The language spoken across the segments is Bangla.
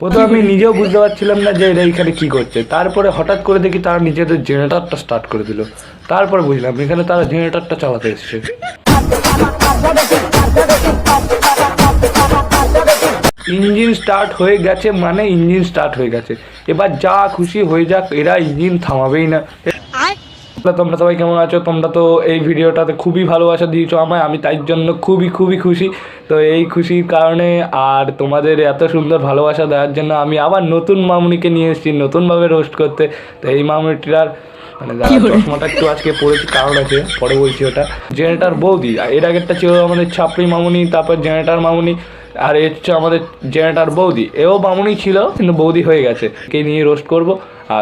প্রথমে আমি নিজেও বুঝতে পারছিলাম না যে এরা এখানে কি করছে। তারপরে হঠাৎ করে দেখি তারা নিজেদের জেনারেটরটা স্টার্ট করে দিল। তারপরে বুঝলাম, এখানে তারা জেনারেটরটা চালাতে এসছে। ইঞ্জিন স্টার্ট হয়ে গেছে মানে ইঞ্জিন স্টার্ট হয়ে গেছে। এবার যা খুশি হয়ে যাক, এরা ইঞ্জিন থামাবেই না। তোমরা সবাই কেমন আছো? তোমরা তো এই ভিডিওটাতে খুবই ভালোবাসা দিয়েছ আমায়। আমি তাই জন্য খুবই খুবই খুশি। তো এই খুশির কারণে আর তোমাদের এত সুন্দর ভালোবাসা দেওয়ার জন্য আমি আবার নতুন মামুনিকে নিয়ে এসেছি নতুনভাবে রোস্ট করতে। তো এই মামুনিটার মানে চশমাটা একটু আজকে পড়েছি কারণ আছে পরে বলছি ওটা। জেনারেটার বৌদি আর এর আগেরটা ছিল আমাদের ছাপড়ি মামুনি তারপর জেনারেটার মামুনি আর এ হচ্ছে আমাদের জেনারেটার বৌদি। এও মামুনি ছিল কিন্তু বৌদি হয়ে গেছে। কে নিয়ে রোস্ট করব?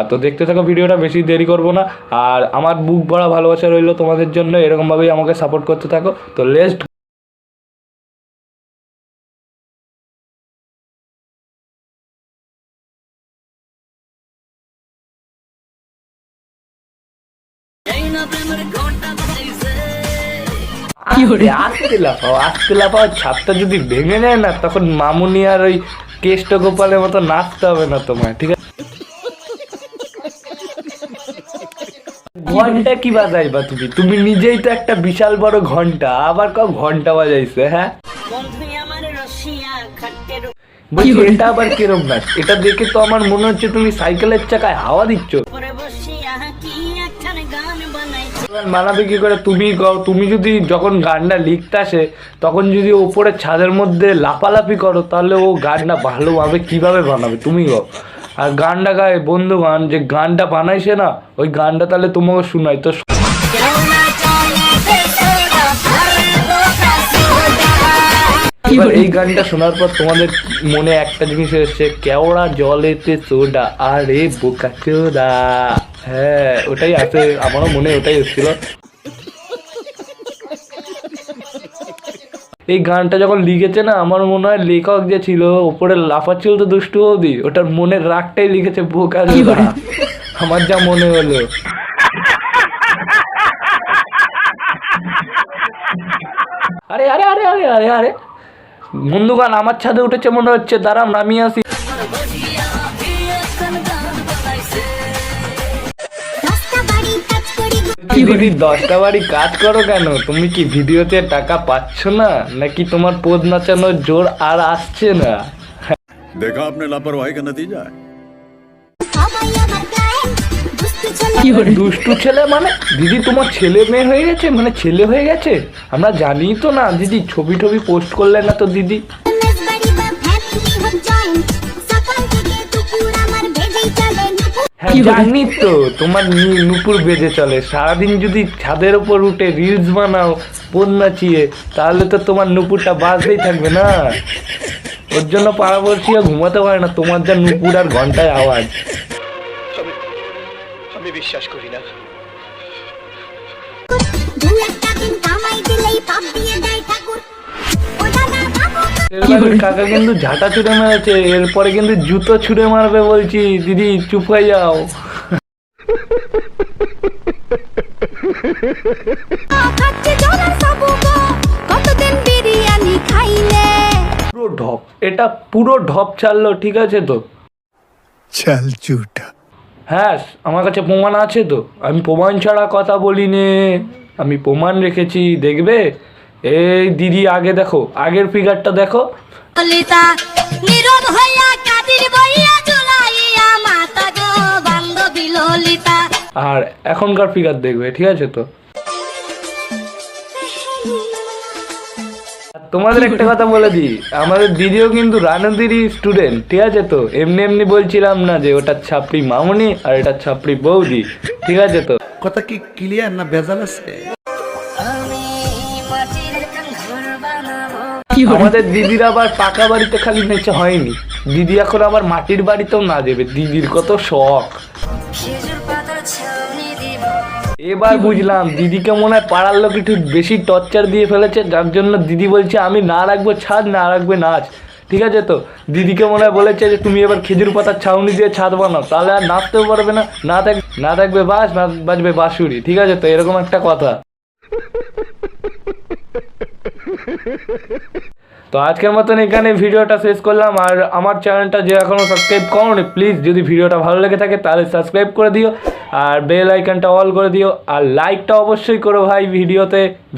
তো দেখতে থাকো ভিডিওটা বেশি দেরি করব না। আর আমার বুক ভরা ভালোবাসা রইল তোমাদের জন্য এরকমভাবেই আমাকে সাপোর্ট করতে থাকো। তো লেস্ট আসতে লাফাও আসতে লাফাও ছাদটা যদি ভেঙে যায় না তখন মামুনি আর ওই কেষ্ট গোপালের মতো নাচতে হবে না তোমায় ঠিক আছে? ঘণ্টা কি বাজাইবা তুমি? তুমি নিজেই তো একটা বিশাল বড় ঘণ্টা আবার কাউ ঘণ্টা বাজাইছে হ্যাঁ? বলছি এটা আবার কিরম নাচ এটা দেখে তো আমার মনে হচ্ছে তুমি সাইকেলের চাকায় হাওয়া দিচ্ছ। কি মানাবে কি করে তুমি গাও তুমি যদি যখন গানটা লিখতে আসে তখন যদি ওপরে ছাদের মধ্যে লাফালাফি করো তাহলে ও গানটা ভালোভাবে কীভাবে বানাবে? তুমি গাও আর গানটা গায়ে বন্ধু গান যে গানটা বানাইছে না ওই গানটা তাহলে তোমাকে শোনাই। তো এবার এই গানটা শোনার পর তোমাদের মনে একটা জিনিস এসছে কেওড়া জলেতে সোডা আরে বোকা চোদা হ্যাঁ ওটাই আছে আমারও মনে ওটাই এসেছিল। এই গানটা যখন লিখেছে না আমার মনে হয় লেখক যে ছিল ওপরে লাফাচ্ছিল তো দুষ্টু অবধি ওটার মনের রাগটাই লিখেছে বোকা আমার যা মনে হলো। আরে আরে আরে আরে আরে আরে। বন্ধু গান আমার ছাদে উঠেছে মনে হচ্ছে দাঁড়াম নামিয়ে আসি। দিদি দশটা বাড়ি কাজ করো কেন? তুমি কি ভিডিওতে টাকা পাচ্ছ না? নাকি তোমার পদ নাচানোর জোর আর আসছে না? দেখা আপনার লাপরওয়াহি কা নতিজা দুষ্টু ছেলে মানে? দিদি তোমার ছেলে মেয়ে হয়ে গেছে? মানে ছেলে হয়ে গেছে? আমরা জানি তো না দিদি ছবি টবি পোস্ট করলে না তো দিদি। জানি তো তোমার নুপুর বেজে চলে। সারাদিন যদি ছাদের উপর উঠে রিলস বানাও বোন নাচিয়ে তাহলে তো তোমার নুপুরটা বাজতেই থাকবে না। ওর জন্য পাড়াপড়শিও ঘুমাতে পারে না তোমার যা নুপুর আর ঘন্টায় আওয়াজ। আমি বিশ্বাস করি না। কাকা কিন্তু ঝাঁটা ছুড়ে মেরেছে এরপরে কিন্তু জুতো ছুড়ে মারবে বলছি। দিদি চুপ হয়ে যাও। পুরো ঢপ। এটা পুরো ঢপ ছাড়লো ঠিক আছে তো? চাল চুটা। হ্যাঁ আমার কাছে প্রমাণ আছে তো। আমি প্রমাণ ছাড়া কথা বলিনি। আমি প্রমাণ রেখেছি দেখবে? এই দিদি আগে দেখো আগের ফিগারটা দেখো। ললিতা নীরব হইয়া কাদির বইয়া জুলাইয়া মাতা গো বান্ধবী ললিতা। আর এখনকার ফিগার দেখবে ঠিক আছে তো? আর তোমাদের একটা কথা বলে দিই আমাদের দিদিও কিন্তু রানুদিরই স্টুডেন্ট ঠিক আছে তো? এমনি এমনি বলছিলাম না যে ওটা ছাপড়ি মামুনি আর এটা ছাপড়ি বৌদি ঠিক আছে তো? কথা কি ক্লিয়ার না ভেজাল আছে? আমাদের দিদির আবার পাকা বাড়িতে খালি নেচে হয়নি। দিদি এখন আবার মাটির বাড়িতেও না দেবে। দিদির কত শখ। এবার বুঝলাম দিদিকে মনে হয় পাড়ার লোক একটু বেশি টর্চার দিয়ে ফেলেছে যার জন্য দিদি বলছে আমি না রাখব ছাদ না রাখবে নাচ। ঠিক আছে তো? দিদিকে মনে হয় বলেছে যে তুমি এবার খেজুর পাতার ছাউনি দিয়ে ছাদ বানাও তাহলে আর নাচতেও পারবে না। না থাক না থাকবে বাস না বাজবে বাঁশুরি। ঠিক আছে তো? এরকম একটা কথা। তো আজকের মতন এখানে ভিডিওটা শেষ করলাম, আর আমার চ্যানেলটা যে এখনও সাবস্ক্রাইব করো প্লিজ যদি ভিডিওটা ভালো লেগে থাকে তাহলে সাবস্ক্রাইব করে দিও, আর বেল আইকনটা অল করে দিও, আর লাইকটা অবশ্যই করো ভাই ভিডিওতে।